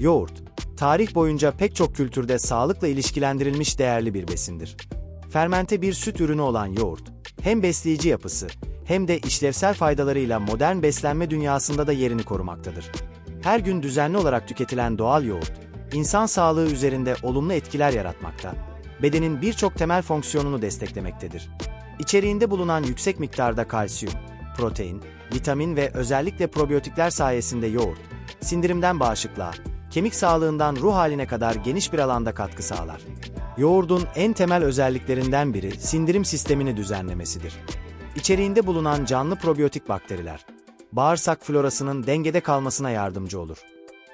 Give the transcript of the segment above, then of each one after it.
Yoğurt, tarih boyunca pek çok kültürde sağlıkla ilişkilendirilmiş değerli bir besindir. Fermente bir süt ürünü olan yoğurt, hem besleyici yapısı hem de işlevsel faydalarıyla modern beslenme dünyasında da yerini korumaktadır. Her gün düzenli olarak tüketilen doğal yoğurt, insan sağlığı üzerinde olumlu etkiler yaratmakta, bedenin birçok temel fonksiyonunu desteklemektedir. İçeriğinde bulunan yüksek miktarda kalsiyum, protein, vitamin ve özellikle probiyotikler sayesinde yoğurt, sindirimden bağışıklığa, kemik sağlığından ruh haline kadar geniş bir alanda katkı sağlar. Yoğurdun en temel özelliklerinden biri sindirim sistemini düzenlemesidir. İçeriğinde bulunan canlı probiyotik bakteriler, bağırsak florasının dengede kalmasına yardımcı olur.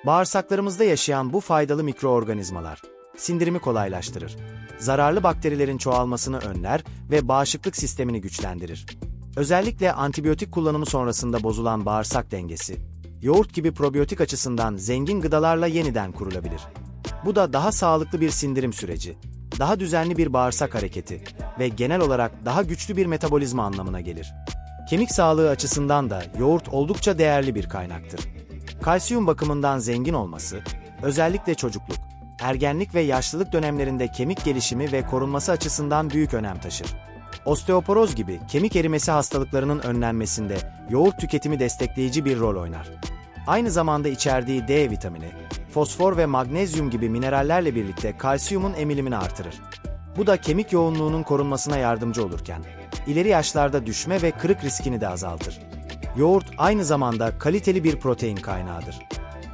Bağırsaklarımızda yaşayan bu faydalı mikroorganizmalar, sindirimi kolaylaştırır, zararlı bakterilerin çoğalmasını önler ve bağışıklık sistemini güçlendirir. Özellikle antibiyotik kullanımı sonrasında bozulan bağırsak dengesi, yoğurt gibi probiyotik açısından zengin gıdalarla yeniden kurulabilir. Bu da daha sağlıklı bir sindirim süreci, daha düzenli bir bağırsak hareketi ve genel olarak daha güçlü bir metabolizma anlamına gelir. Kemik sağlığı açısından da yoğurt oldukça değerli bir kaynaktır. Kalsiyum bakımından zengin olması, özellikle çocukluk, ergenlik ve yaşlılık dönemlerinde kemik gelişimi ve korunması açısından büyük önem taşır. Osteoporoz gibi kemik erimesi hastalıklarının önlenmesinde yoğurt tüketimi destekleyici bir rol oynar. Aynı zamanda içerdiği D vitamini, fosfor ve magnezyum gibi minerallerle birlikte kalsiyumun emilimini artırır. Bu da kemik yoğunluğunun korunmasına yardımcı olurken, ileri yaşlarda düşme ve kırık riskini de azaltır. Yoğurt aynı zamanda kaliteli bir protein kaynağıdır.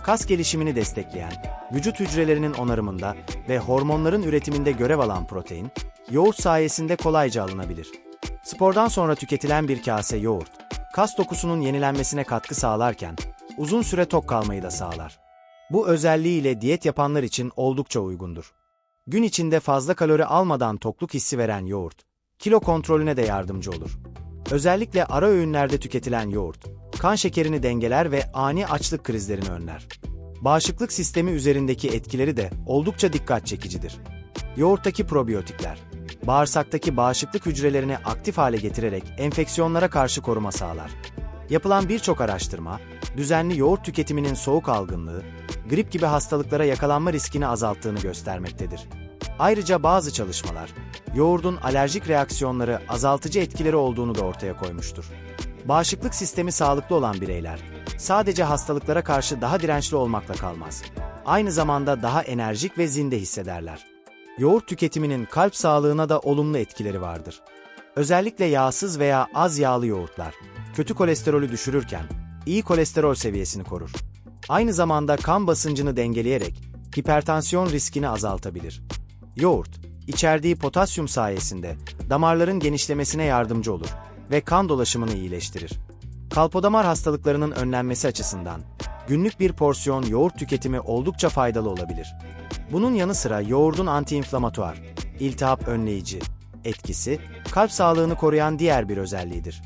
Kas gelişimini destekleyen, vücut hücrelerinin onarımında ve hormonların üretiminde görev alan protein, yoğurt sayesinde kolayca alınabilir. Spordan sonra tüketilen bir kase yoğurt, kas dokusunun yenilenmesine katkı sağlarken, uzun süre tok kalmayı da sağlar. Bu özelliğiyle diyet yapanlar için oldukça uygundur. Gün içinde fazla kalori almadan tokluk hissi veren yoğurt, kilo kontrolüne de yardımcı olur. Özellikle ara öğünlerde tüketilen yoğurt, kan şekerini dengeler ve ani açlık krizlerini önler. Bağışıklık sistemi üzerindeki etkileri de oldukça dikkat çekicidir. Yoğurttaki probiyotikler, bağırsaktaki bağışıklık hücrelerini aktif hale getirerek enfeksiyonlara karşı koruma sağlar. Yapılan birçok araştırma, düzenli yoğurt tüketiminin soğuk algınlığı, grip gibi hastalıklara yakalanma riskini azalttığını göstermektedir. Ayrıca bazı çalışmalar, yoğurdun alerjik reaksiyonları azaltıcı etkileri olduğunu da ortaya koymuştur. Bağışıklık sistemi sağlıklı olan bireyler, sadece hastalıklara karşı daha dirençli olmakla kalmaz. Aynı zamanda daha enerjik ve zinde hissederler. Yoğurt tüketiminin kalp sağlığına da olumlu etkileri vardır. Özellikle yağsız veya az yağlı yoğurtlar, kötü kolesterolü düşürürken, iyi kolesterol seviyesini korur. Aynı zamanda kan basıncını dengeleyerek hipertansiyon riskini azaltabilir. Yoğurt, içerdiği potasyum sayesinde damarların genişlemesine yardımcı olur ve kan dolaşımını iyileştirir. Kalpodamar hastalıklarının önlenmesi açısından günlük bir porsiyon yoğurt tüketimi oldukça faydalı olabilir. Bunun yanı sıra yoğurdun antiinflamatuar, iltihap önleyici etkisi, kalp sağlığını koruyan diğer bir özelliğidir.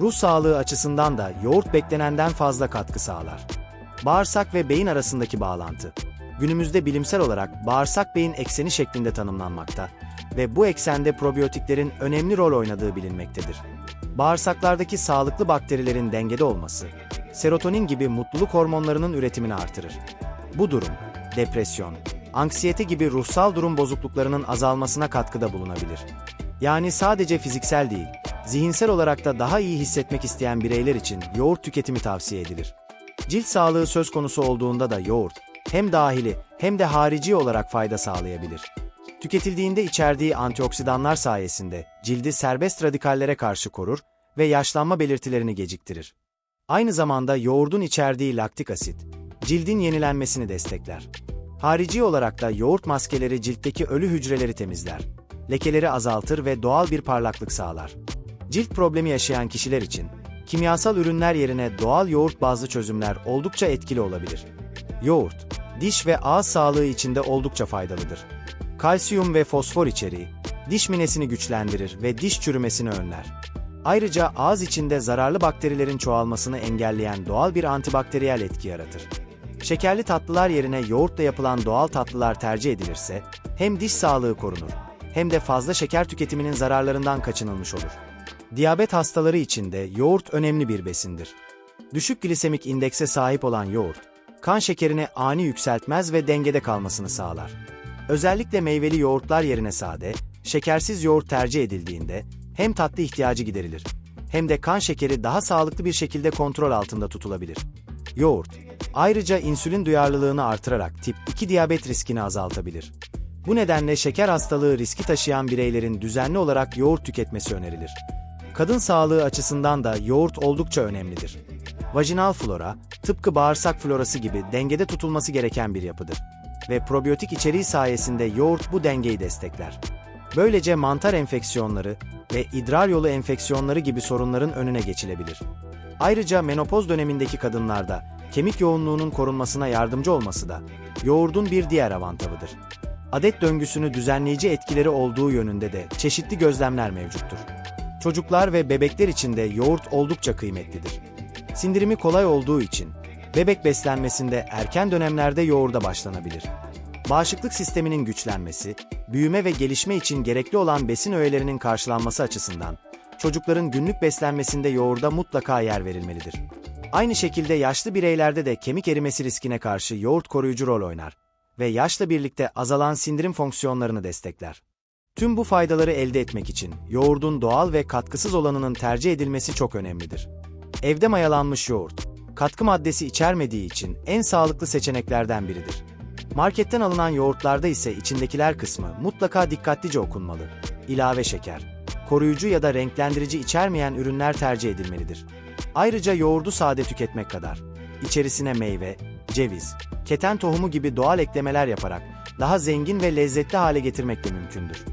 Ruh sağlığı açısından da yoğurt beklenenden fazla katkı sağlar. Bağırsak ve beyin arasındaki bağlantı. Günümüzde bilimsel olarak bağırsak-beyin ekseni şeklinde tanımlanmakta ve bu eksende probiyotiklerin önemli rol oynadığı bilinmektedir. Bağırsaklardaki sağlıklı bakterilerin dengede olması, serotonin gibi mutluluk hormonlarının üretimini artırır. Bu durum, depresyon, anksiyete gibi ruhsal durum bozukluklarının azalmasına katkıda bulunabilir. Yani sadece fiziksel değil, zihinsel olarak da daha iyi hissetmek isteyen bireyler için yoğurt tüketimi tavsiye edilir. Cilt sağlığı söz konusu olduğunda da yoğurt, hem dahili hem de harici olarak fayda sağlayabilir. Tüketildiğinde içerdiği antioksidanlar sayesinde cildi serbest radikallere karşı korur ve yaşlanma belirtilerini geciktirir. Aynı zamanda yoğurdun içerdiği laktik asit, cildin yenilenmesini destekler. Harici olarak da yoğurt maskeleri ciltteki ölü hücreleri temizler, lekeleri azaltır ve doğal bir parlaklık sağlar. Cilt problemi yaşayan kişiler için kimyasal ürünler yerine doğal yoğurt bazlı çözümler oldukça etkili olabilir. Yoğurt, diş ve ağız sağlığı için de oldukça faydalıdır. Kalsiyum ve fosfor içeriği, diş minesini güçlendirir ve diş çürümesini önler. Ayrıca ağız içinde zararlı bakterilerin çoğalmasını engelleyen doğal bir antibakteriyel etki yaratır. Şekerli tatlılar yerine yoğurtla yapılan doğal tatlılar tercih edilirse, hem diş sağlığı korunur, hem de fazla şeker tüketiminin zararlarından kaçınılmış olur. Diyabet hastaları için de yoğurt önemli bir besindir. Düşük glisemik indekse sahip olan yoğurt, kan şekerini ani yükseltmez ve dengede kalmasını sağlar. Özellikle meyveli yoğurtlar yerine sade, şekersiz yoğurt tercih edildiğinde hem tatlı ihtiyacı giderilir hem de kan şekeri daha sağlıklı bir şekilde kontrol altında tutulabilir. Yoğurt, ayrıca insülin duyarlılığını artırarak tip 2 diyabet riskini azaltabilir. Bu nedenle şeker hastalığı riski taşıyan bireylerin düzenli olarak yoğurt tüketmesi önerilir. Kadın sağlığı açısından da yoğurt oldukça önemlidir. Vajinal flora, tıpkı bağırsak florası gibi dengede tutulması gereken bir yapıdır. Ve probiyotik içeriği sayesinde yoğurt bu dengeyi destekler. Böylece mantar enfeksiyonları ve idrar yolu enfeksiyonları gibi sorunların önüne geçilebilir. Ayrıca menopoz dönemindeki kadınlarda kemik yoğunluğunun korunmasına yardımcı olması da yoğurdun bir diğer avantajıdır. Adet döngüsünü düzenleyici etkileri olduğu yönünde de çeşitli gözlemler mevcuttur. Çocuklar ve bebekler için de yoğurt oldukça kıymetlidir. Sindirimi kolay olduğu için bebek beslenmesinde erken dönemlerde yoğurda başlanabilir. Bağışıklık sisteminin güçlenmesi, büyüme ve gelişme için gerekli olan besin öğelerinin karşılanması açısından çocukların günlük beslenmesinde yoğurda mutlaka yer verilmelidir. Aynı şekilde yaşlı bireylerde de kemik erimesi riskine karşı yoğurt koruyucu rol oynar ve yaşla birlikte azalan sindirim fonksiyonlarını destekler. Tüm bu faydaları elde etmek için yoğurdun doğal ve katkısız olanının tercih edilmesi çok önemlidir. Evde mayalanmış yoğurt, katkı maddesi içermediği için en sağlıklı seçeneklerden biridir. Marketten alınan yoğurtlarda ise içindekiler kısmı mutlaka dikkatlice okunmalı. İlave şeker, koruyucu ya da renklendirici içermeyen ürünler tercih edilmelidir. Ayrıca yoğurdu sade tüketmek kadar, içerisine meyve, ceviz, keten tohumu gibi doğal eklemeler yaparak daha zengin ve lezzetli hale getirmek de mümkündür.